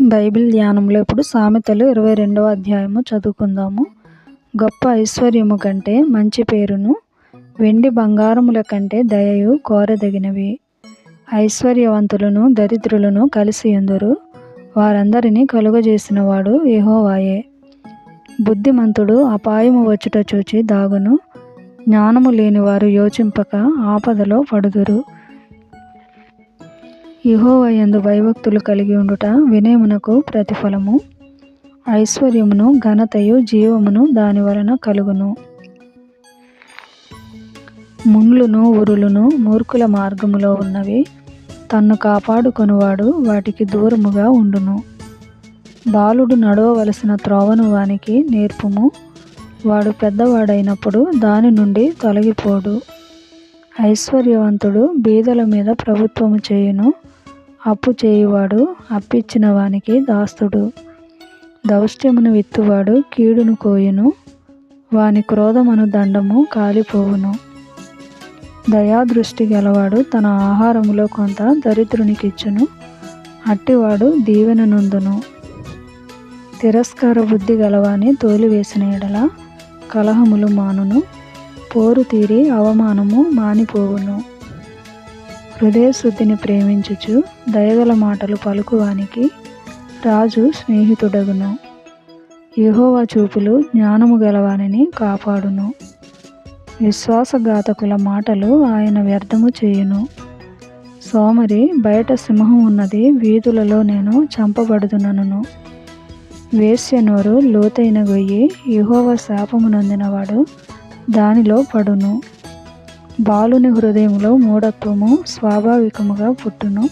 Bible ధ్యానంలో ఇప్పుడు సామెతలు ఇరవై రెండవ అధ్యాయము చదువుకుందాము. గొప్ప ఐశ్వర్యము కంటే మంచి పేరును వెండి బంగారముల కంటే దయయు కోరదగినవి. ఐశ్వర్యవంతులను దరిద్రులను కలిసి ఎందురు వారందరినీ కలుగజేసినవాడు ఏహోవాయే బుద్ధిమంతుడు అపాయము వచ్చుట చూచి దాగును. జ్ఞానము లేనివారు యోచింపక ఆపదలో పడుదురు. యెహోవా యందు భయభక్తులు కలిగి ఉండుట వినయమునకు ప్రతిఫలము. ఐశ్వర్యమును ఘనతయు జీవమును దాని వలన కలుగును. ముండ్లును ఉరులును మూర్ఖుల మార్గములో ఉన్నవి. తన్ను కాపాడుకొనువాడు వాటికి దూరముగా ఉండును. బాలుడు నడవవలసిన త్రోవను వానికి నేర్పుము. వాడు పెద్దవాడైనప్పుడు దాని నుండి తొలగిపోడు. ఐశ్వర్యవంతుడు బీదల మీద ప్రభుత్వము చేయును. అప్పు చేయువాడు అప్పిచ్చిన వానికి దాస్తుడు దౌష్ట్యమును విత్తువాడు కీడును కోయును. వాని క్రోధమను దండము కాలిపోవును. దయాదృష్టి గలవాడు తన ఆహారములో కొంత దరిద్రునికిచ్చును. అట్టివాడు దీవెన నొందును. తిరస్కార బుద్ధి గలవాని తోలివేసిన ఎడల కలహములు మానును. పోరు తీరి అవమానము మానిపోవును. హృదయశుద్ధిని ప్రేమించుచు దయగల మాటలు పలుకువానికి రాజు స్నేహితుడగును. యహోవా చూపులు జ్ఞానము గలవానిని కాపాడును. విశ్వాసఘాతకుల మాటలు ఆయన వ్యర్థము చేయును. సోమరి బయట సింహం ఉన్నది వీధులలో నేను చంపబడుదునను వేశ్యనోరు లోతైన గొయ్యి యెహోవా శాపము నొందినవాడు దానిలో పడును. బాలుని హృదయంలో మూఢత్వము స్వాభావికముగా పుట్టును.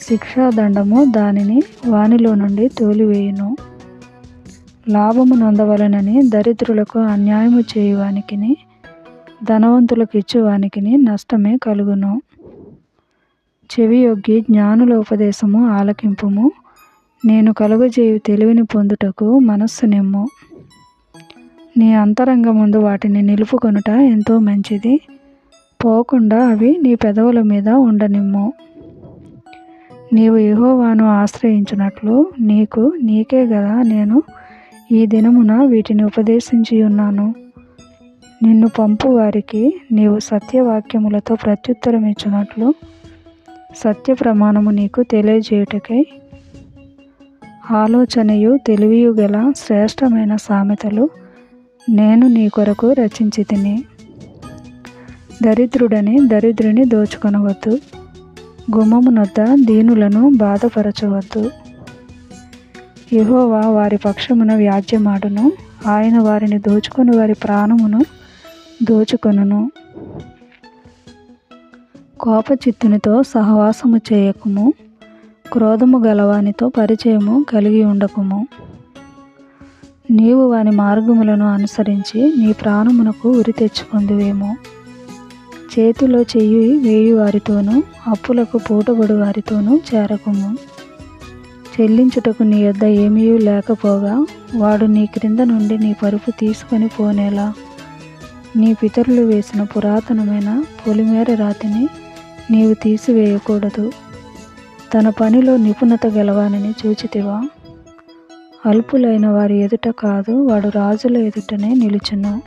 శిక్షాదండము దానిని వానిలో నుండి తోలివేయును. లాభము నొందవలనని దరిద్రులకు అన్యాయము చేయువానికిని ధనవంతులకు ఇచ్చువానికిని నష్టమే కలుగును. చెవియొగ్గి జ్ఞానుల ఉపదేశము ఆలకింపుము. నేను కలుగజేయు తెలివిని పొందుటకు మనస్సు నిమ్ము. నీ అంతరంగముందు వాటిని నిలుపుకొనుట ఎంతో మంచిది. పోకుండా అవి నీ పెదవుల మీద ఉండనిమ్ము. నీవు యెహోవాను ఆశ్రయించినట్లు నీకు నీకే గదా నేను ఈ దినమున వీటిని ఉపదేశించి ఉన్నాను నిన్ను పంపు వారికి నీవు సత్యవాక్యములతో ప్రత్యుత్తరం ఇచ్చినట్లు సత్య ప్రమాణము నీకు తెలియజేయుటకై ఆలోచనయు తెలివియు గల శ్రేష్టమైన సామెతలు నేను నీ కొరకు రచించి తిని దరిద్రుడని దరిద్రుని దోచుకొనవద్దు. గుమ్మమునొద్ద దీనులను బాధపరచవద్దు. యహోవా వారి పక్షమున వ్యాజ్యమాడును. ఆయన వారిని దోచుకొని వారి ప్రాణమును దోచుకొనును. కోపచిత్తునితో సహవాసము చేయకుము. క్రోధము గలవానితో పరిచయము కలిగి ఉండకుము. నీవు వాని మార్గములను అనుసరించి నీ ప్రాణమునకు ఉరి తెచ్చుకుందువేమో. చేతిలో చెయ్యి వేయి వారితోనూ అప్పులకు పూటబడు వారితోనూ చేరకుము. చెల్లించుటకు నీ యొద్ద ఏమీ లేకపోగా వాడు నీ క్రింద నుండి నీ పరుపు తీసుకొని పోనేలా? నీ పితరులు వేసిన పురాతనమైన పొలిమేర రాతిని నీవు తీసివేయకూడదు. తన పనిలో నిపుణత గెలవానని చూచితివా? అల్పులైన వారి ఎదుట కాదు వాడు రాజుల ఎదుటనే నిలుచును.